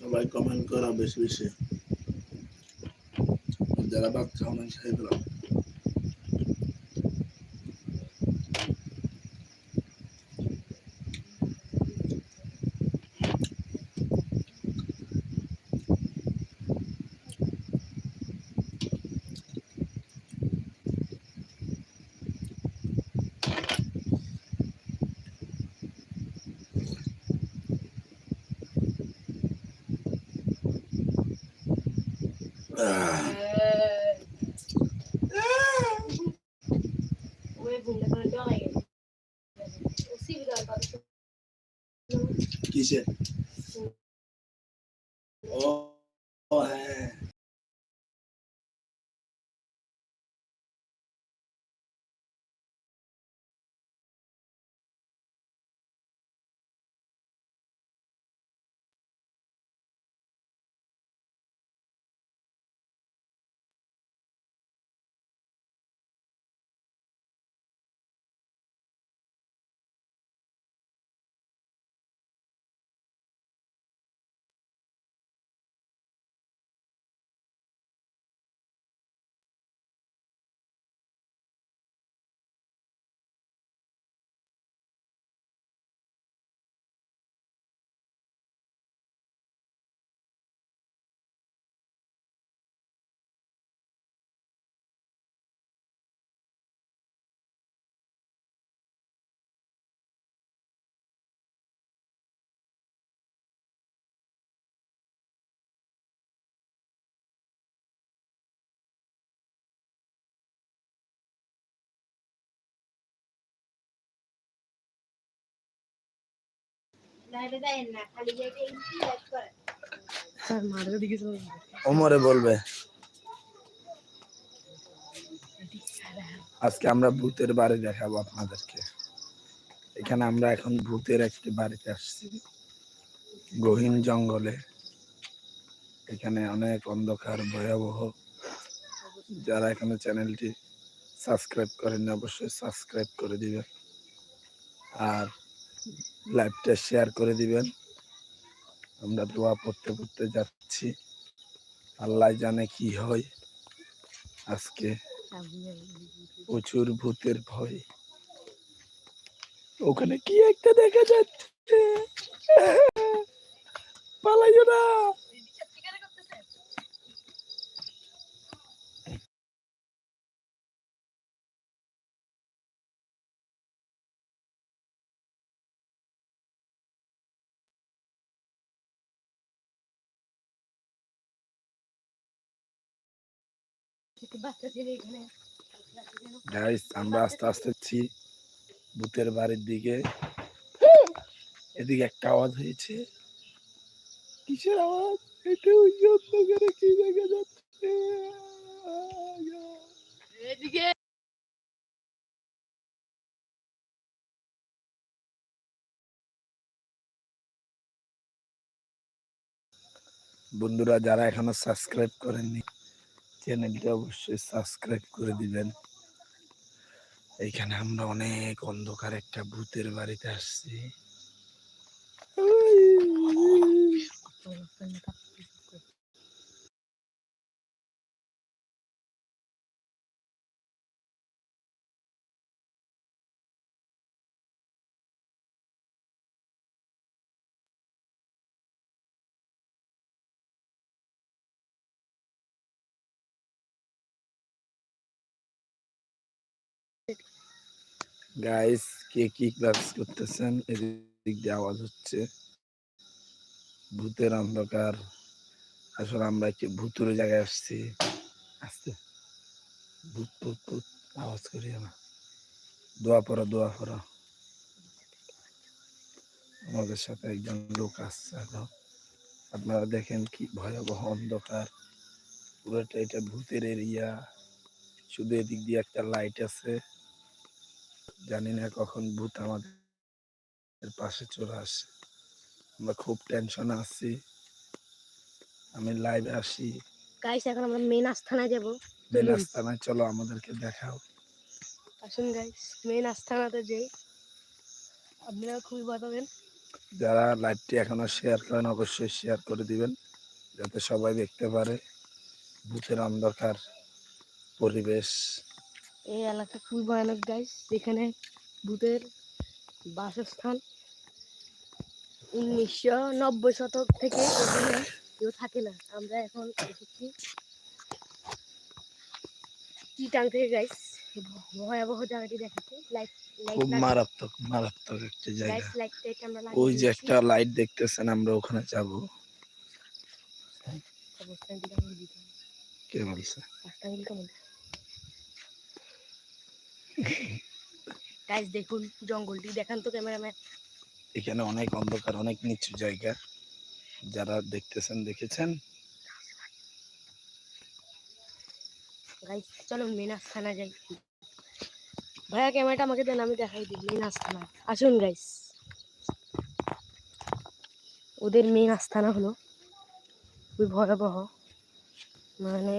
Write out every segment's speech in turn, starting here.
সবাই কমেন্ট করা বেশি বেশি। যারা বাচ্চা অনেক সাহেব Uh, ওমরে বলবে। আজকে আমরা ভূতের বাড়ি দেখাবো আপনাদেরকে। এখানে আমরা এখন ভূতের একটি বাড়িতে আসছি। গহীন জঙ্গলে। এখানে অনেক অন্ধকার, ভয়াবহ। যারা এখানে চ্যানেলটি সাবস্ক্রাইব করেন অবশ্যই সাবস্ক্রাইব করে দিবেন। আর লাইভটা শেয়ার করে দিবেন। আমরা দোয়া পড়তে পড়তে যাচ্ছি। আল্লাহ জানে কি হয়। আজকে প্রচুর ভূতের ভয়। ওখানে কি একটা দেখা যাচ্ছে? পালাইও না। গাইস আমরা আস্তে আস্তে যাচ্ছি ভূতের বাড়ির দিকে। এদিকে একটা আওয়াজ হয়েছে। কিসের আওয়াজ? এটা ওই যে অন্ধকারে কি দেখা যাচ্ছে? বন্ধুরা যারা এখনও সাবস্ক্রাইব করেননি চ্যানেলটা অবশ্যই সাবস্ক্রাইব করে দিবেন। এইখানে আমরা অনেক অন্ধকার একটা ভূতের বাড়িতে আসছি। গাইস কে কি ক্লাস করতেছেন? এদিক দিয়ে আওয়াজ হচ্ছে। ভূতের অন্ধকার। আসলে আমরা একটি ভূতুর জায়গায় আসছি। আসতে। ভূত ভূত ভূত, আওয়াজ করি না। দোয়া পড়া দোয়া পড়া। আমাদের সাথে একজন লোক আসছে এখন। আপনারা দেখেন কি ভয়াবহ অন্ধকার। পুরোটা এটা ভূতের এরিয়া শুধু এদিক দিয়ে একটা লাইট আছে। জানি না কখন ভূত আমাদের পাশে চলে আসে। আমরা খুব টেনশনে আছি। আমি লাইভে আসি। গাইস এখন আমরা মেন আস্থানায় যাব। মেন আস্তানায় চলো আমাদেরকে দেখাও। আসুন গাইস মেন আস্থানাতে যাই। আপনারা খুবই বাতাবেন যারা লাইভটি এখনও শেয়ার করেন অবশ্যই শেয়ার করে দিবেন। যাতে সবাই দেখতে পারে। ভূতের অন্ধকার পরিবেশ। এই এলাকা খুবই ভয়ানক গাইস এখানে ভূতের বাসস্থান উনিশশো নব্বই শতক থেকে এখানে কেউ থাকে না। আমরা এখন এসেছি চিটাং থেকে গাইস ভয়াবহ জায়গাটি দেখাচ্ছি। লাইট খুব মারাত্মক মারাত্মক একটা জায়গা। ওই যে একটা লাইট দেখতেছেন আমরা ওখানে যাব। কে বলছে? গাইস দেখুন জঙ্গলটি। দেখান তো ক্যামেরাম্যান। এখানে অনেক অন্ধকার অনেক নিচু জায়গা। যারা দেখতেছেন দেখেছেন? গাইস চলো মেন আস্থানা যাই। ভাইয়া ক্যামেরাটা আমাকে দেন আমি দেখাই দিই। মেন আস্থানা আসুন গাইস ওদের মেন আস্থানা হলো। খুবই ভয়াবহ। মানে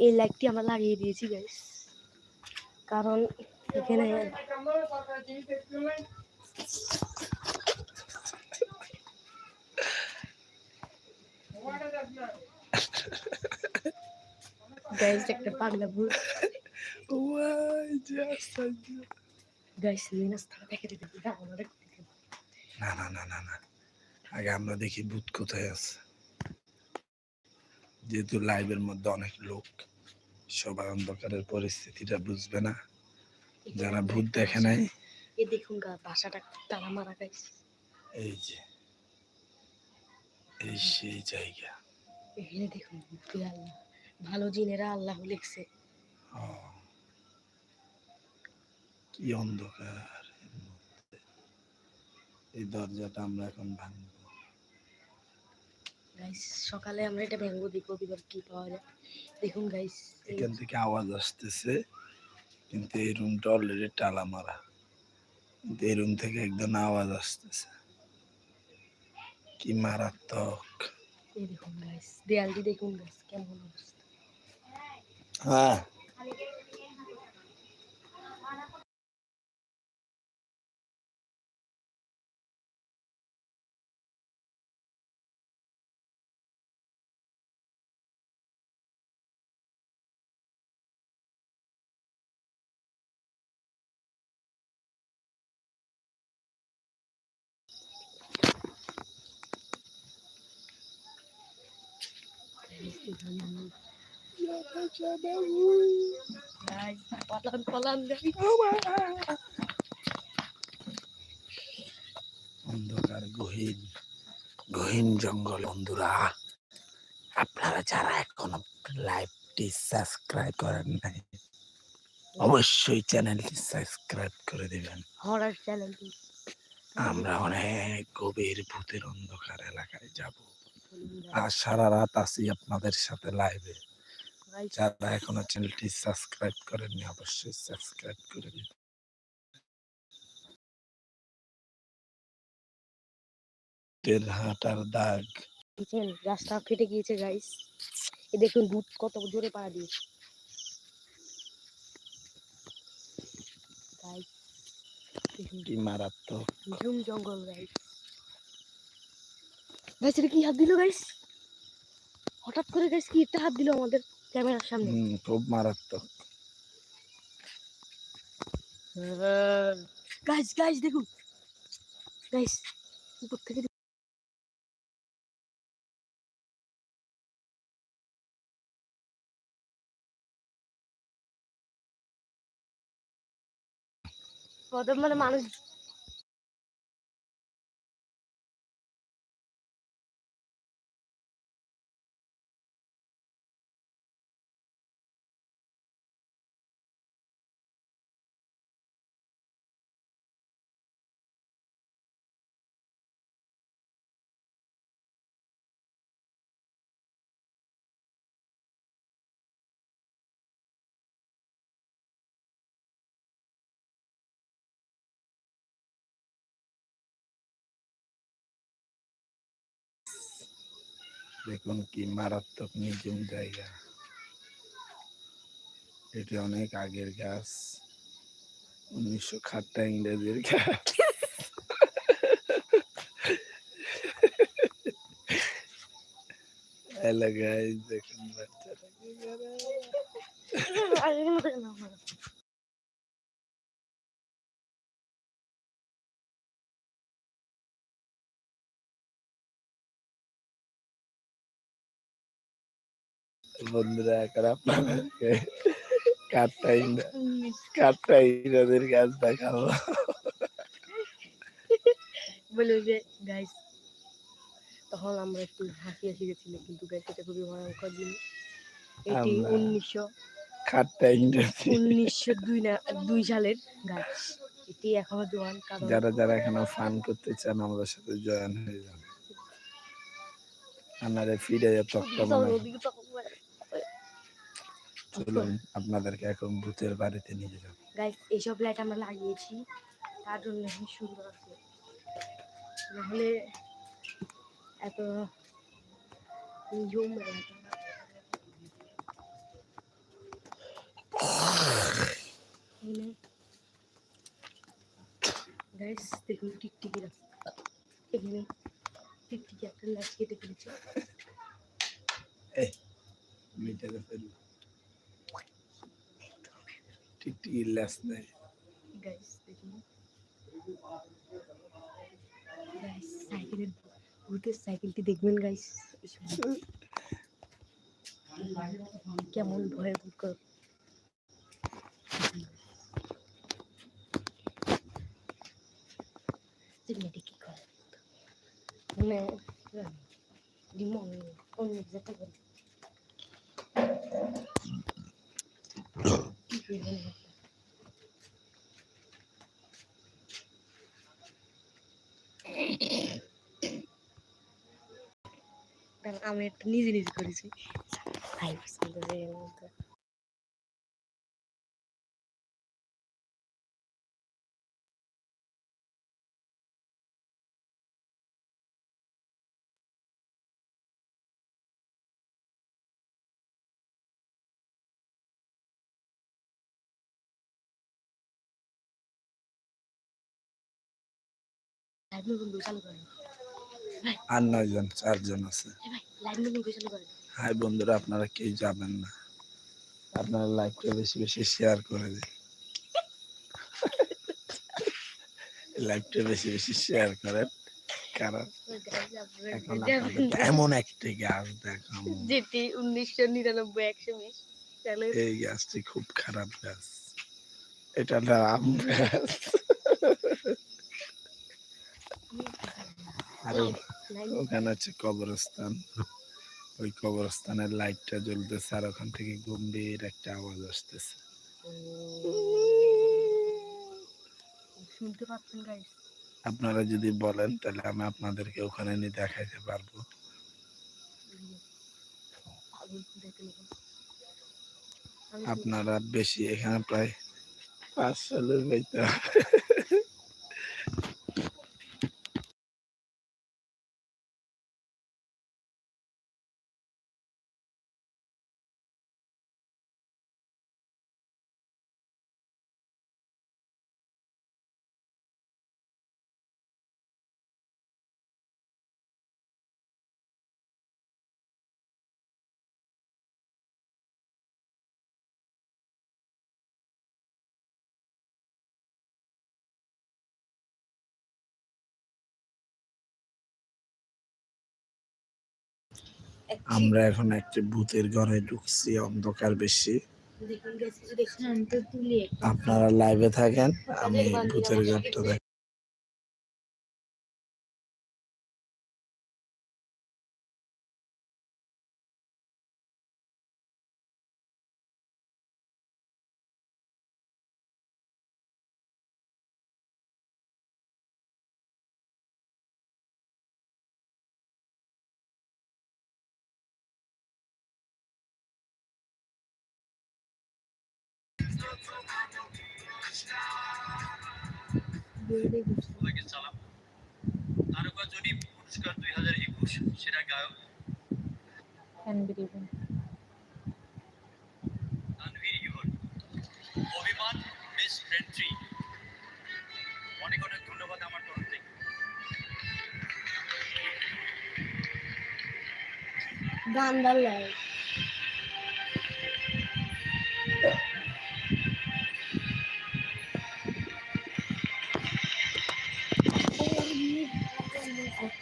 এই লাইটটি আমরা লাগিয়ে দিয়েছি গাইস কারণ এখানে গাইস একটা পাগলা ভূত। গাইস দিতে না না না না না। আগে আমরা দেখি ভূত কোথায় আছে। যেহেতু লাইভের মধ্যে অনেক লোক সবাই অন্ধকারের পরিস্থিতিটা বুঝবে না। যারা ভূত দেখে নাই। এ দেখুন গা বাসাটা তারা মারা গাইস এই যে এই সেই জায়গা। এখানে দেখুন আল্লাহ। ভালো জিনেরা আল্লাহ লিখছে। কি অন্ধকার। এই দরজাটা আমরা এখন ভাঙবো। গাইস সকালে আমরা এটা ভেঙবো দেখব এবার কি পাওয়া যায়। দেখুন গাইস এখান থেকে আওয়াজ আসতেছে কিন্তু এই রুমটা অলরেডি টালা মারা কিন্তু এই রুম থেকে একদম আওয়াজ আসতেছে। কি মারাত্মক। এই দেখুন গাইস দেয়ালটি দেখুন গাইস কেমন অবস্থা। হ্যাঁ। গাইস পালান পালান গাইস অন্ধকার গহীন গহীন জঙ্গল বন্ধুরা। আপনারা যারা এখনও লাইভটি সাবস্ক্রাইব করেন নাই অবশ্যই চ্যানেলটি সাবস্ক্রাইব করে দেবেন। হরার চ্যানেলটি আমরা অনেক গভীর ভূতের অন্ধকার এলাকায় যাব। আর সারা রাত আছি আপনাদের সাথে লাইভে যারা এখনও চ্যানেলটি সাবস্ক্রাইব করেননি অবশ্যই সাবস্ক্রাইব করে দিন হাঁটার দাগ। দেখছেন রাস্তা ফেটে গিয়েছে গাইস এ দেখুন ভূত কত জোরে পাড়া দিয়েছে। দেখুন। মারাত্মক। জঙ্গল গাইস গাইস এটা কি হাত দিল গাইস হঠাৎ করে গাইস কি একটা হাত দিল আমাদের ক্যামেরার সামনে? খুব মারাত্মক। গাইস গাইস দেখুন। গাইস উপর থেকে মানে মানুষ দেখুন কি মারাত্মক নির্জন জায়গা এটি অনেক আগের গাছ উনিশশো খাট্টা ইংরেজির খাট এলাকায় দেখুন বাচ্চারা কি করে। আর এখানে থেকে নাও না। বন্ধুরা এখন আপনাদেরকে গাছ দেখাবো। বলে যে গাইস তখন আমরা একটু হাসি হাসি গেছিল কিন্তু গাইস এটা খুবই ভয়ঙ্কর জিনিস। এটি উনিশশো দুই না দুই সালের গাছ। এটি এখনও জোয়ান যারা যারা এখানে ফান করতে চান আমাদের সাথে জয়েন হয়ে যান আপনারা ফিরে হবে। চলুন আপনাদেরকে এখন ভূতের বাড়িতে নিয়ে যাব গাইস এইসব লাইট আমরা লাগিয়েছি। তার জন্য সুন্দর আছে। নাহলে এত জম গাইস দেখুন টিকটিকি এখানে টিকটিকি একটা লাইট কেটে ফেলেছে। মিটারে ফেলব। ঠিক ইল্লাস নেই সাইকেলের ভূতের সাইকেলটি দেখবেন গাইস কেমন ভয়ঙ্কর চিমনিটি কি করে? মানে অন্য যেতে পারি আমি একটা নিজে নিজে করেছি ফাইভ পার্সেন্ট আর নয়জন চারজন আছে। হাই বন্ধুরা আপনারা কেউ যাবেন না। আপনারা লাইভটা বেশি বেশি শেয়ার করে দিন। লাইভটা বেশি বেশি শেয়ার করেন। কারণ এখন এমন একটি গাছ যেটি উনিশশো নিরানব্বই একশো এই গাছটি খুব খারাপ গাছ এটা আম গাছ আর ওখানে হচ্ছে কবরস্থান। ওই কবরস্থানের লাইটটা জ্বলতেছে আর ওখান থেকে গম্ভীর একটা আওয়াজ আসতেছে। শুনতে পাচ্ছেন গাইস আপনারা যদি বলেন তাহলে আমি আপনাদেরকে ওখানে নিয়ে দেখাইতে পারব। আপনারা বেশি এখানে প্রায় পাঁচ সালের হইতে আমরা এখন একটি ভূতের ঘরে ঢুকছি অন্ধকার বেশি। আপনারা লাইভে থাকেন আমি ভূতের ঘরটা দেখ সবাইকে সালাম তারকা জরিপ পুরস্কার দুই হাজার একুশ সেরা গায়ক তানভীর ইহন অভিমান বেস্ট ফ্রেন্ড থ্রি অনেক অনেক ধন্যবাদ আমার তরফ থেকে গান ভালো লাগে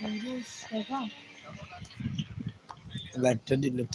ডিলিট করে দিন ডিলিট